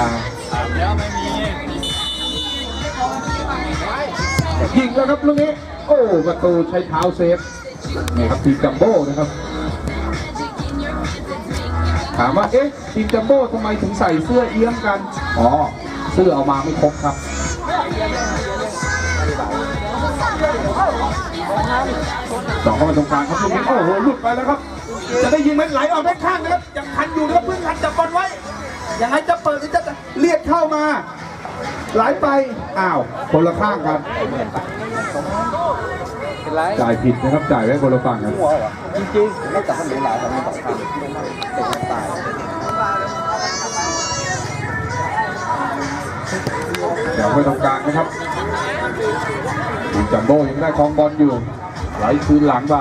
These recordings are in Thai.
กาแล้วไม่มียิงแล้วครับลูกนี้ โอ้ประตูใช้เท้าเซฟนี่ครับทีมจัมโบ้นะครับ ถามว่าเอ๊ะทีมจัมโบ้ทำไมถึงใส่เสื้อเอี้ยมกัน อ๋อ เสื้อเอามาไม่ครบครับสองเข้ามาตรงกลางครับลูกนี้โอ้โหหลุดไปแล้วครับ จะได้ยิงไหมไหลออกด้านข้างนะครับยังทันอยู่นะครับเพิ่งหันจับบอลไว้ ยังไงจะเปิดหรือจะเลียดเข้ามา ไหลไป อ้าว คนละข้างกันเป็นไรจ่ายผิดนะครับ จ่ายไว้คนละฝั่งกันหัวเหรอจริงๆนอกจากขนมหลายแต่มันสำคัญเด็กตายเดี๋ยวไปตรงกลางนะครับทีมจัมโบ้ยังได้ครองบอลอยู่ ไหลคืนหลังไป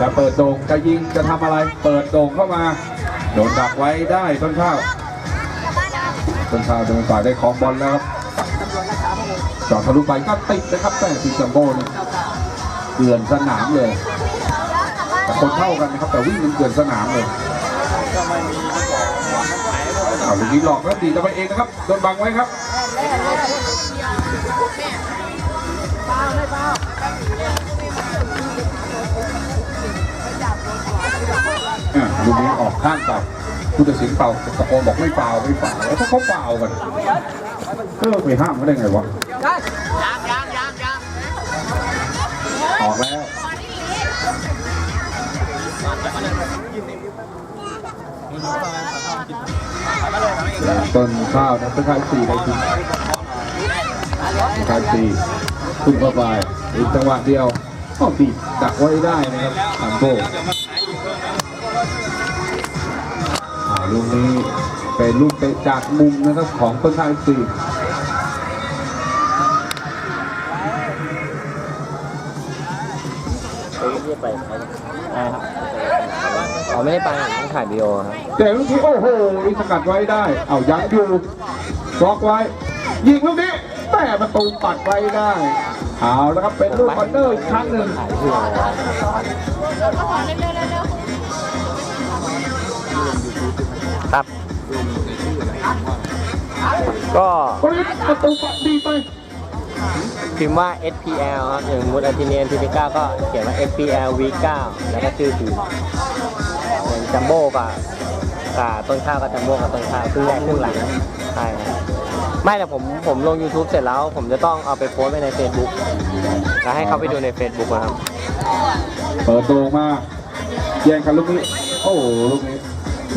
จะเปิดโด่งจะยิงจะทำอะไร เปิดโด่งเข้ามา โดนดักไว้ได้ต้นข้าว ต้นข้าวโดนฝ่ายได้ครองบอลแล้วครับจอดทะลุไปก็ติดนะครับแต่ทีมจัมโบ้นี่เกลื่อนสนามเลย แต่คนเท่ากันนะครับ แต่วิ่งมันเกลื่อนสนามเลยเอาลูกนี้หลอกแล้วดีจะไปเองนะครับโดนบังไว้ครับอะลูกนี้ออกข้างไป ผู้ตัดสินเป่าตะโกนบอกไม่เป่าไม่เป่าแล้วถ้าเขาเป่ากันเออไปห้ามเขาได้ไงวะออกแล้วต้นข้าวนะต้นข้าวสี่ได้ทีต้นข้าวสี่ขึ้นเข้าไปอีกจังหวะเดียวก็บีดักไว้ได้นะครับสามโบ ลูกนี้เป็นลูกเตะจากมุมนะครับของต้นทางสี่เขาไม่ได้ไปต้องถ่ายวิดีโอครับแต่ลูกนี้โอ้โหอีสกัดไว้ได้ เอายังอยู่บล็อกไว้ ยิงลูกนี้แต่ประตูปัดไว้ได้เอาแล้วครับเป็นลูกคอนเนอร์อีกครั้งหนึ่ง ก็ประตูดีไปพิมพ์ว่า SPL ครับอย่างมุดอาทิเนียนทีพิก้าก็เขียนว่า SPL V9 แล้วก็ชื่อทีมอย่างจัมโบ้กับกับต้นข้าวกับจัมโบ้กับต้นข้าวครึ่งแรกครึ่งหลังใช่ไม่แต่ผมผมลง YouTube เสร็จแล้วผมจะต้องเอาไปโพสต์ไว้ใน Facebook แล้วให้เขาไปดูใน Facebook นะครับ เปิดโด่งมาแย่งกันลูกนี้ โอ้โหลูกนี้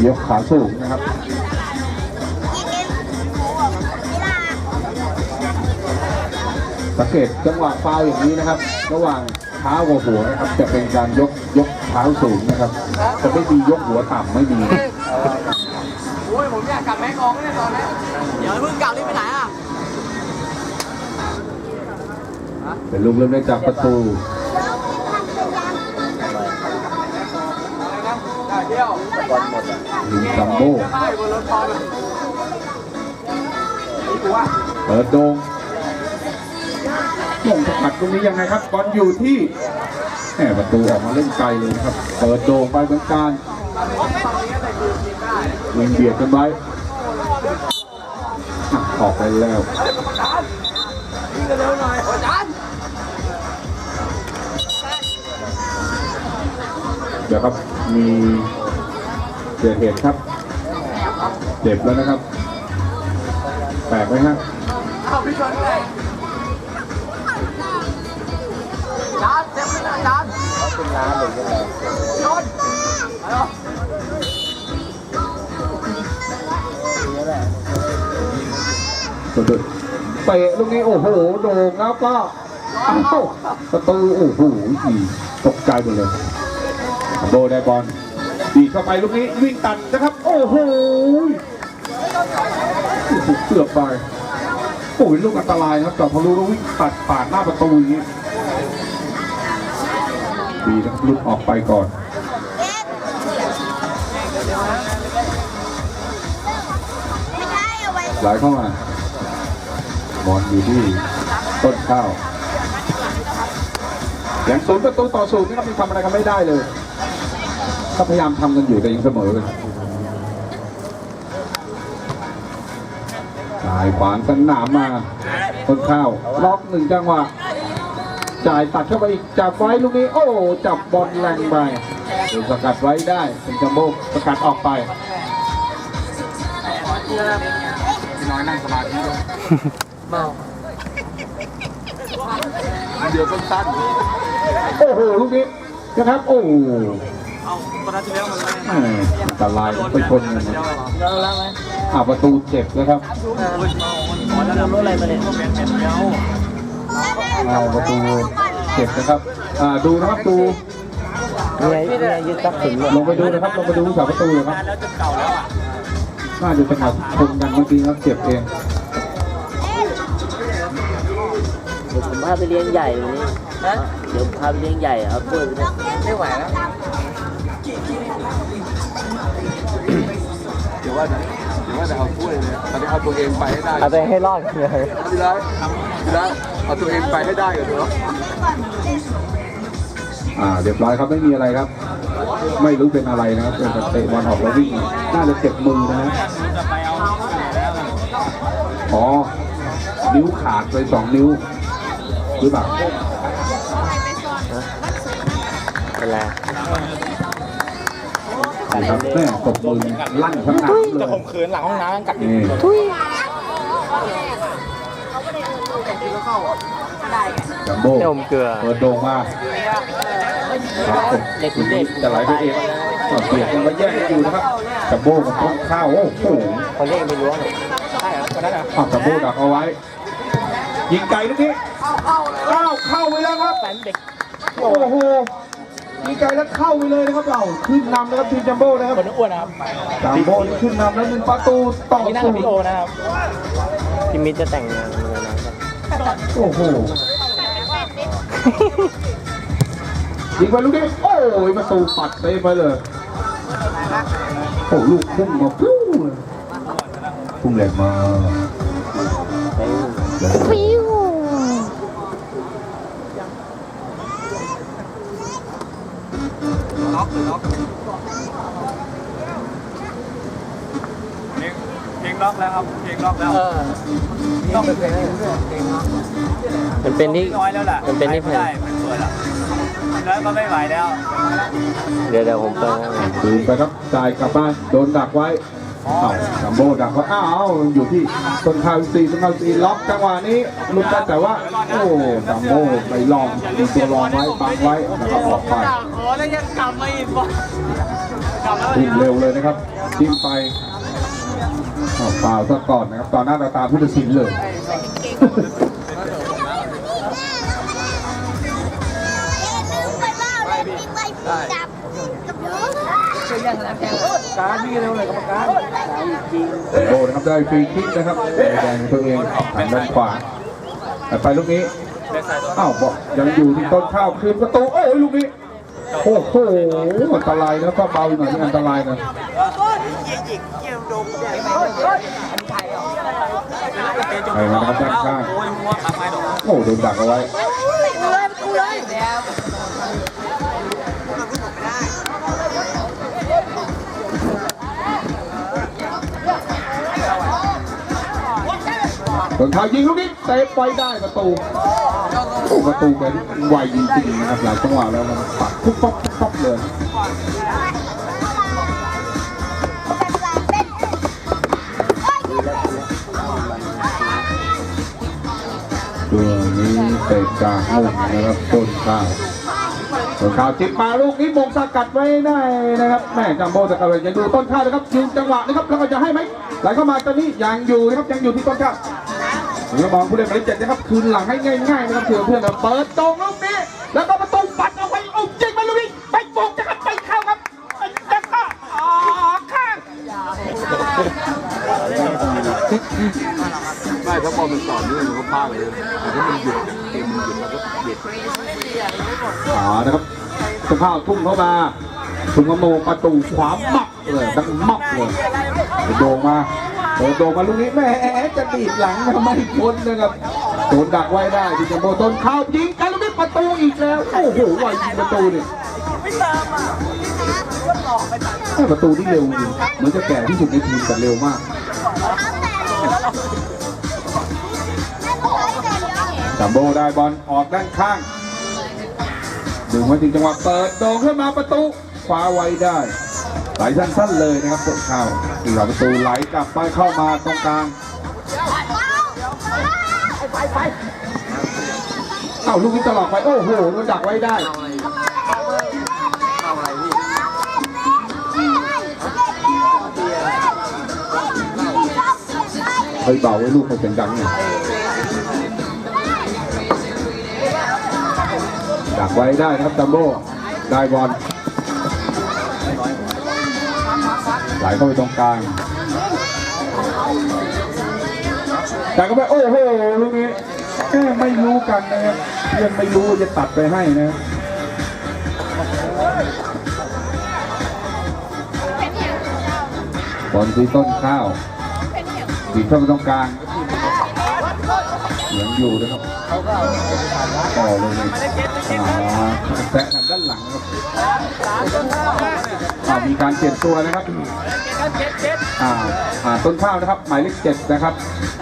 ยกขาสูงนะครับ สังเกตจังหวะฟาวล์อย่างนี้นะครับ ระหว่างเท้ากับหัวนะครับ จะเป็นการยกยกเท้าสูงนะครับ จะไม่มียกหัวต่ำไม่มีโอ้ยผมอยากกลับแม่กองเนี่ยตอนนี้เดี๋ยวเพิ่งกลับนี่ไปไหนอะเป็นลูกเริ่มได้จากประตูได้เที่ยวลิงซัมโบ้ใช่บนรถพอเลยนี่กูว่าเปิดโดง ลงสกัดตรงนี้ยังไงครับบอลอยู่ที่แหมประตูออกมาเล่นไกลเลยนะครับ เปิดโด่งไปเหมือนกันยิงเบียดกันไว้อออกไปแล้วเร็วหน่อยโอ้ยจันเดี๋ยวครับมีเกิดเหตุครับ เจ็บแล้วนะครับ แปลกไหมฮะ เป็นร้านหรือยังไงชนไปเหรอสุดๆเตะลูกนี้โอ้โหโด่งแล้วก็ประตูโอ้โหอีตกใจหมดเลยโบได้บอลดีเข้าไปลูกนี้วิ่งตัดนะครับ โอ้โหเกือบไปโอ้ยลูกอันตรายครับจอดทะลุแล้ววิ่งตัดปาดหน้าประตูอย่างนี้ ดีนะครับลุดออกไปก่อนไม่ใช่เอาไว้ไหลเข้ามาบอลอยู่ที่ต้นข้าวอย่างศูนย์ประตูต่อศูนย์นะครับมีทำอะไรกันไม่ได้เลยก็พยายามทำกันอยู่แต่ยังเสมอเลยสายขวางสนามมาต้นข้าวล็อกหนึ่งจังหวะ จ่ายตัดเข้าไปอีกจับไว้ลูกนี้ โอ้จับบอลแรงไปโดนสกัดไว้ได้เป็นจัมโบ้สกัดออกไปน้อยนั่งสมาธิด้วยเมาเดี๋ยวสั้นๆโอ้โหลูกนี้นะครับโอ้โหเอาตอนนั้นที่แล้วมันแหม่อันตรายไปชนกันนะเราแล้วไหมอ่าประตูเจ็บนะครับขอแล้วนะรถอะไรมาเนี่ย อ่าประตูเจ็บนะครับอ่าดูนะครับดูเนี่ยเนี่ยยึดทรัพย์สินหมดลงไปดูนะครับลงไปดูที่เสาประตูเลยครับแล้วจนเก่าแล้วอะน่าจะจังหวะชนกันเมื่อกี้ครับเจ็บเองเดี๋ยวผมพาไปเลี้ยงใหญ่วันนี้เดี๋ยวพาไปเลี้ยงใหญ่เอาถ้วยไปด้วยไม่ไหวแล้วเดี๋ยวว่าจะเดี๋ยวว่าจะเอาถ้วยเลยตอนนี้ เอาตัวเองไปให้ได้เอาไปให้รอดเลยพี่ได้พี่ได้เอาตัวเองไปให้ได้ก่อนเถอะอ่าเรียบร้อยครับไม่มีอะไรครับ ไม่รู้เป็นอะไรนะครับเป็นเตะบอลออกแล้ววิ่งน่าจะเจ็บมือนะฮะจะไปเอาแล้วอ๋อ นิ้วขาดไปสองนิ้ว หรือเปล่าเป็นไรนี่ ครับแม่ตบมือลั่นข้างหน้าเลยจะข่มขืนหลังห้องน้ำกัดนี่จัมโบ้เดี๋ยวผมเกลือ เปิดโด่งมาเด็กเด็กจะไหลไปเองก็เปลี่ยนกันมาแย่งกันอยู่นะครับจัมโบ้กับต้นข้าวโอ้โหคนเล่นไม่รู้หรอกใช่เหรอคนนั้นอะอ้าวจัมโบ้ดักเอาไว้ ยิงไกลลูกนี้เข้าเข้าไปแล้วครับ แฟนเด็กโอ้โห ยิงไกลแล้วเข้าไปเลยนะครับเราขึ้นนำนะครับทีมจัมโบ้นะครับคนอ้วนนะครับจัมโบ้นี่ขึ้นนำแล้วหนึ่งประตูต่อนี่นั่งศูกับนพี่ย์โอนะครับพี่มิตรจะแต่งงานเลยนะครับโอ้โหยิงไปลูกนี้โอ้ยประตูปัดเซฟไปเลยโอ้ลูกพุ่งมาปุ๊บเลยพุ่งแรงมากฟิว ล็อกหรือล็อกเพลงเพลงล็อกแล้วครับเพลงล็อกแล้วต้องเป็นเพลงเพลงล็อกมันเป็นที่น้อยแล้วล่ะมันเป็นที่ไม่ได้มันสวยแล้วแล้วก็ไม่ไหวแล้ว เดี๋ยวเดี๋ยวผมเติมให้คืนไปครับจ่ายกลับบ้านโดนดักไว้ อ้าวจัมโบ้ดักไว้อ้าวอยู่ที่ต้นข้าวสีต้นข้าวสีล็อกจังหวะนี้ลุกได้แต่ว่าโอ้จัมโบ้ไปลองมีตัวรองไว้ปังไว้นะครับออกไปโอ้แล้วยังกลับมาอีกบ่กลับแล้วพุ่งเร็วเลยนะครับทิ้งไปเปล่าซะก่อนนะครับตอนหน้าตาตาผู้ตัดสินเลยไป การวิ่งเร็วเลยกรรมการโบนะครับได้ฟรีคิกนะครับแดงตัวเองทางด้านขวาไปลูกนี้อ้าวบอกยังอยู่ที่ต้นข้าวคืนประตูโอ้ยลูกนี้โอ้โหอันตรายนะก็เบาหน่อยนี่อันตรายนะไปนะครับด้านข้างโอ้ยมัวทำไมดอกโอ้โดนดักเอาไว้ ต้นข้าวยิงลูกนี้เซฟไว้ได้ประตูโอ้ประตูแกนี่ไวจริงๆนะครับหลายจังหวะแล้วมันปัดทุบป๊อกทุบป๊อกเลยตัวนี้เตะกลางมุมนะครับต้นข้าวต้นข้าวจิบมาลูกนี้มงสกัดไว้ได้นะครับแม่จัมโบ้สกัดไว้ยังดูต้นข้าวนะครับยืนจังหวะนะครับแล้วก็จะให้ไหมไหลเข้ามาตอนนี้ยังอยู่นะครับยังอยู่ที่ต้นข้าว แล้วมองผู้เล่นหมายเลขเจ็ดนะครับคืนหลังให้ง่ายๆนะครับเผื่อเพื่อนเราเปิดตรงลูกนี้แล้วก็ประตูปัดเอาไว้เอาจริงไปลูกนี้ไปโป่งจะครับไปเข้าครับจะเข้าอ๋อข้างไม่ถ้าบอลมันต่อเนื่องมันก็พลาดเลยแต่ถ้ามันหยุดเกมมันหยุดมันก็หยุดอ๋อนะครับต้นข้าวทุ่มเข้ามาทุ่มกระโมงประตูขวามักเลยดังมักเลยโด่งมา เปิดโดมาลูกนี้แม่จะดีดหลังนไม่พ้นนะครับโดนดักไว้ได้ที่จัมโบต้นข้าวยิงกันลูกนี้ประตูอีกแล้ว โอ้โหไวยิงประตูเนี่แม่ตามอะประตูที่เร็วจริงเหมือนจะแก่ที่สุดในทีมแต่เร็วมากจัมโบได้บอลออกด้านข้างดึงมาถึงจังหวะเปิดโด่งขึ้นมาประตูคว้าไว้ได้ไหลสั้นๆเลยนะครับต้นข้าว หลังประตูไหลกลับไปเข้ามาตรงกลางเอ้าลูกนี้ตลอดไป โอ้โหโดนดักไว้ได้เฮ้ยเบาไว้ลูกมันเป็นดังเนี่ยดักไว้ได้ครับจัมโบ้ได้บอล ไหลเข้าไปตรงกลาง แต่ก็ไปโอ้โหลูกนี้แค่ไม่รู้กันนะครับเพื่อนไม่รู้จะตัดไปให้นะบอลที่ต้นข้าวดีเข้าไปตรงกลางยังอยู่นะครับต่อเลยอ่าแตะทางด้านหลังครับ อ่ามีการเปลี่ยนตัวนะครับอ่าอ่าต้นข้าวนะครับ หมายเลขเจ็ดนะครับ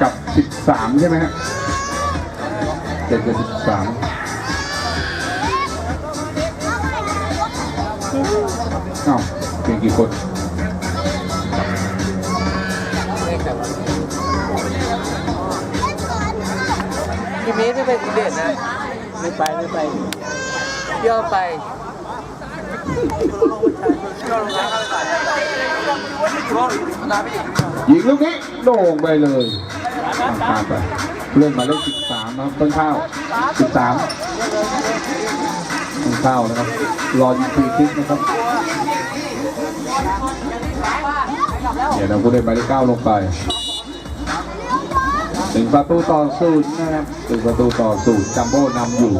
กับสิบสามใช่ไหมฮะเจ็ดกับสิบสามอ้าวเปลี่ยนกี่คนพี่มีไม่ไปดีเด่นนะ ไม่ไป ไม่ไปเที่ยวไป ยิงลูกนี้โด่งไปเลยตามไปเล่นมาเลขสิบสามนะครับต้นข้าวสิบสามต้นข้าวนะครับ รอยิงฟรีคิกนะครับเดี๋ยวเราผู้เล่นหมายเลขเก้าลงไปหนึ่งประตูต่อศูนย์นะครับหนึ่งประตูต่อศูนย์จัมโบ้นำอยู่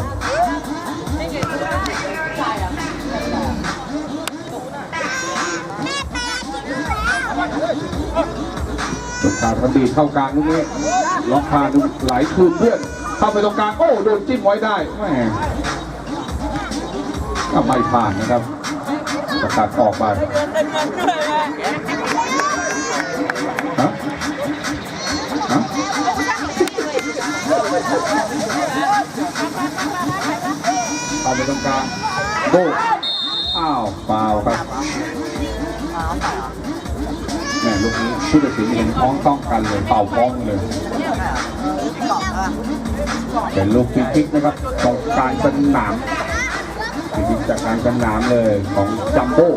กลางกันดีเข้ากลางลูกนี้ล็อกพาดูไหลคืนเพื่อนเข้าไปตรงกลางโอ้โดนจิ้มไว้ได้แม่ก็ไม่ผ่านนะครับประกาศออกไปฮะฮะเข้าไปตรงกลางโบอ้าวเปล่าครับ ผู้ตัดสินเห็นพ้องต้องกันเลยเป่าพ้องเลย เป็นลูกฟรีคิกนะครับตรงกางสนามฟรีคิกจากกางสนามเลยของจัมโบ้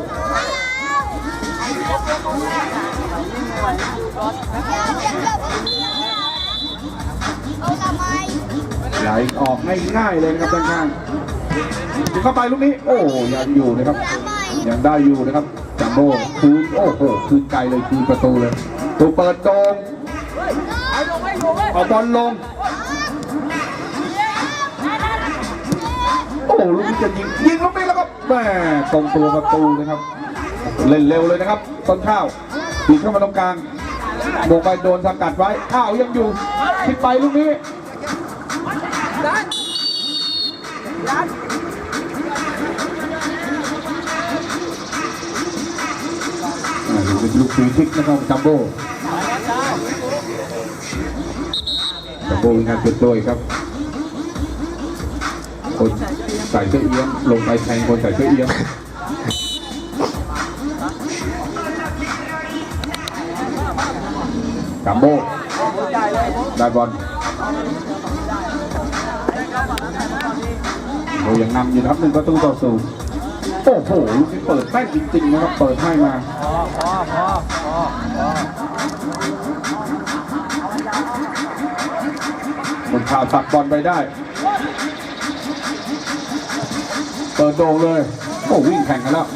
ไหลออกง่ายๆเลยนะครับด้านข้างถึงเข้าไปลูกนี้ โอ้ยังอยู่นะครับ ยังได้อยู่นะครับจัมโบ้คืนโอ้โหคืนไกลเลยคืนประตูเลยตูเปิดโดงเอาบอลลงโอ้โหลูกนี้จะยิงยิงลูกนี้แล้วก็แม่ตรงตัวประตูนะครับ เล่นเร็วเลยนะครับต้นข้าวปีเข้ามาตรงกลางโบกไปโดนสกัดไว้อ้าวยังอยู่คิดไปลูกนี้ ลูกฟรีคิกนะครับจัมโบ้จัมโบ้เป็นการเปลี่ยนตัวครับ คนใส่เสื้อเอี้ยมลงไปแทงคนใส่เสื้อเอี้ยมกัมโบได้บอลโอ้ยังนำอยู่นะครับหนึ่งประตูต่อศูนย์ โอ้โหลูกนี้เปิดแม่นจริงๆนะครับเปิดให้มาคนข่าวตัดบอลไปได้ เปิดโด่งเลยโอ้วิ่งแข่งกันแล้ว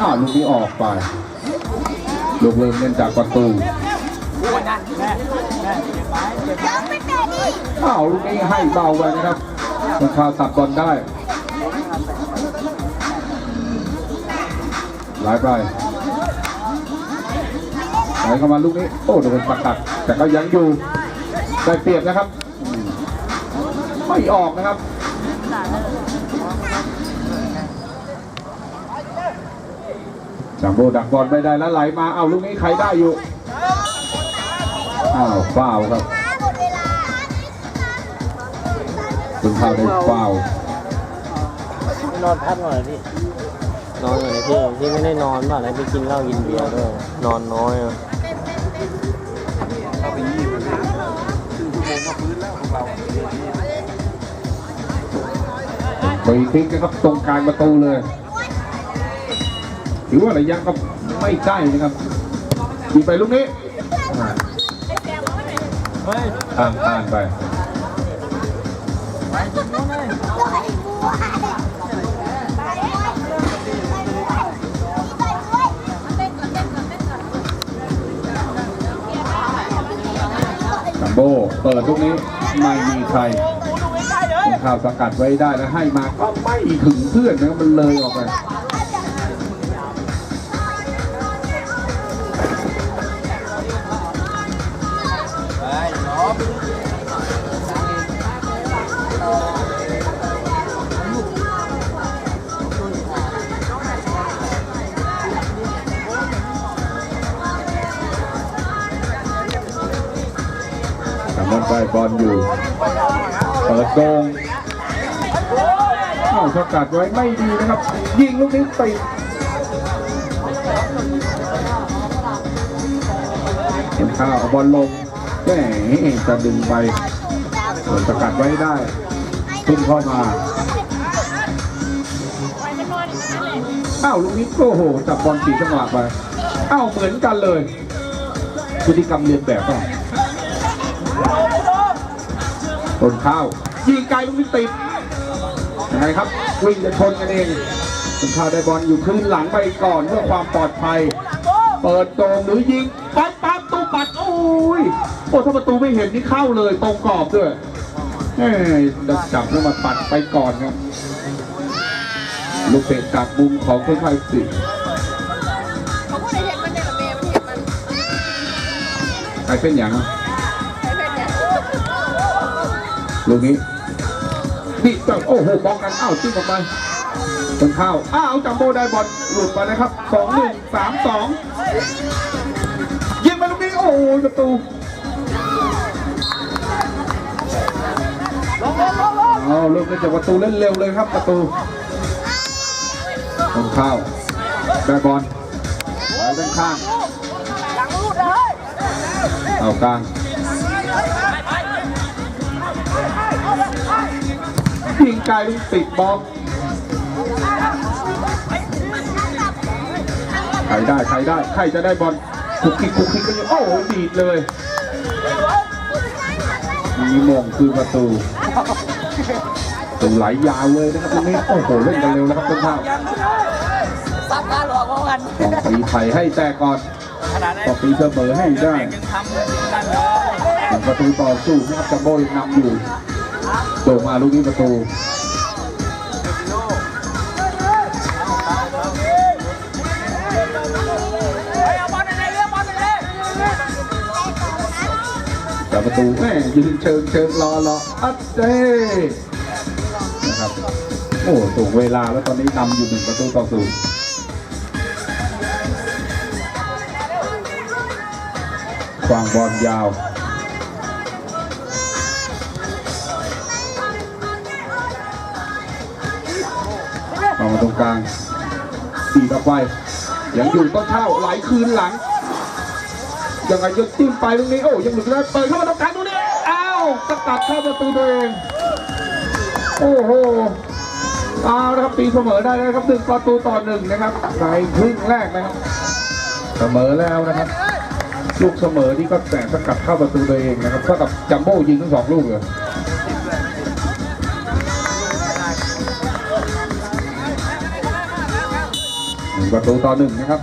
อ้าวลูกนี้ออกไปลูกเริ่มเล่นจากประตูอ้าวลูกนี้ให้เบาไปนะครับคนข่าวตัดบอลได้ ไหลไปไหลเข้ามาลูกนี้ โอ้โดนประกัดแต่ก็ยังอยู่ได้เปรียบนะครับ ไม่ออกนะครับจัมโบ้ดักบอลไม่ได้แล้วไหลมา เอาลูกนี้ใครได้อยู่ อ้าวฟาวครับหมดเวลาคุณข้าได้ฟาว นอนพักหน่อยพี่ นอนหน่อยพี่พี่ไม่ได้นอนบ้างเลยไปกินเหล้ากินเบียร์ด้วยนอนน้อยอะเข้าไปยี่มันเลยครึ่งชั่วโมงก็ฟื้นแล้วของเราฟรีคิกนะครับตรงกลางประตูเลย ถือว่าระยะก็ไม่ใกล้นะครับยิงไปลูกนี้อ่านอ่านไป บ้เปิดลูกนี้ไม่มีใครคุณข่าวสกัดไว้ได้แล้วให้มาก็ไม่ถึงเพื่อนนะครับมันเลยออกไปไป อลอยู่ เปิดโดงเข้าสกัดไว้ไม่ดีนะครับ ยิงลูกนี้ติดเห็นข้าวเอาบอลลงแหมจะดึงไปสกัดไว้ได้ขึ้นเข้ามาอ้าวลูกนี้โอ้โหจับบอลตีจังหวะไปอ้าวเหมือนกันเลยพฤติกรรมเรียนแบบป่ะ ต้นข้าวยิงไกลลูกนี้ติดยังไงครับ วิ่งจะชนกันเองต้นข้าวได้บอลอยู่คืนหลังไปก่อนเพื่อความปลอดภัย เปิดโดงหรือยิงปัดปั๊บตูปัดโอ้ยโอ้ถ้าประตูไม่เห็นนี่เข้าเลยตรงกรอบด้วยเอ้ยจับแล้วมาปัดไปก่อนครับลูกเตะจากมุมของคนไทยสิเขาพูดในเห็นมันเมย์มันเห็นมันใครเป็นอย่าง ลูกนี้นี่จับโอ้โหบองกันอ้าวจิ้มออกไปคนเข้าอ้าวจัมโบ้ได้บอลหลุดไปนะครับสองหนึ่งสามสองยิงไปลูกนี้โอ้โหประตูเอาลูกนี้จากประตูเล่นเร็วเลยครับประตูคนเข้าได้บอลไปด้านข้างเอากลาง ยิงไกลติดบอลใครได้ใครได้ใครจะได้บอลคุกคิกคุกคิกกันอยู่โอ้โหดีดเลยมีมงคือประตูตูไหลยาวเลยนะครับตรงนี้โอ้โหเล่นกันเร็วนะครับต้นข้าวซับการหลอกของกันต้องตีไข่ให้แตกก่อนขนาดนั้นต้องตีเสมอให้ได้ยังทำนั่นเลยหนึ่งประตูต่อสู้นะครับจัมโบ้ยังนำอยู่โด่งมาลูกนี้ประตูจากประตูแม่ยืนเชิงเชิงรอรออัดเด้นะครับโอ้ถูกเวลาแล้วตอนนี้นำอยู่หนึ่งประตูต่อศูนย์วางบอลยาว ตรงกลางตีต่อไปยังอยู่ต้นเท้าไหลคืนหลังยังไงยกจิ้มไปตรงนี้โอ้ยังหลุดแล้วเปิดเข้ามาตรงกลางตรงนี้อ้าวสกัดเข้าประตูตัวเองโอ้โหเอาละครับตีเสมอได้แล้วครับหนึ่งประตูต่อหนึ่งนะครับในครึ่งแรกนะครับเสมอแล้วนะครับ ลูกเสมอนี่ก็แต่สกัดเข้าประตูตัวเองนะครับเท่ากับจัมโบ้ยิงทั้งสองลูกเลย ประตูต่อหนึ่งนะครับ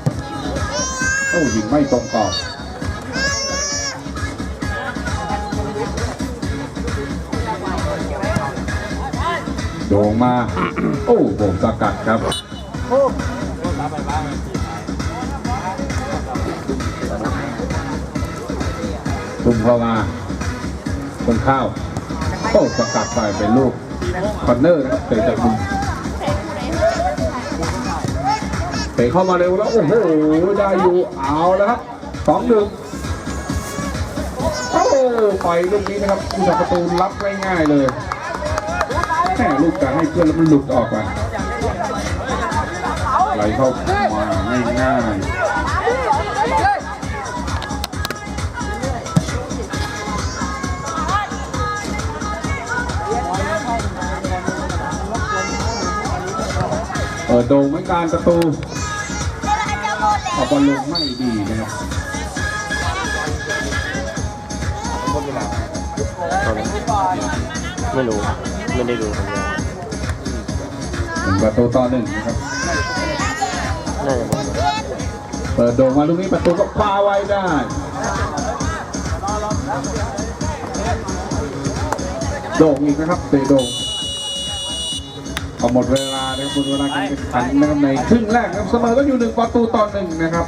โอ้ยิงไม่ตรงกรอบโด่งมา โอ้โหสกัดครับตุ้มเข้ามาคนข้าว โอ้สกัดไปเป็นลูกคอนเนอร์นะครับเตะจากมุม เตะเข้ามาเร็วแล้วโอ้โหได้อยู่เอาแล้วครับสองหนึ่งโอ้ไปลูกนี้นะครับผู้ทำประตูรับง่ายๆเลยแม่ลูกจะให้เพื่อนแล้วมันหลุดออกไปไหลเข้ามาง่ายๆเปิดโด่งเหมือนการประตู จะหมดแล้วเอาบอลลงไม่ดีนะครับไม่รู้ ไม่ได้ดูคนเดียวหนึ่งประตูต่อหนึ่งนะครับน่าจะหมดเปิดโด่งมาลูกนี้ประตูก็คว้าไว้ได้โด่งอีกนะครับเตะโด่งเอาหมดเวลา มดเวลาการแข่งขันนะครับในครึ่งแรกนะครับเสมอก็อยู่หนึ่งประตูต่อหนึ่งนะครับ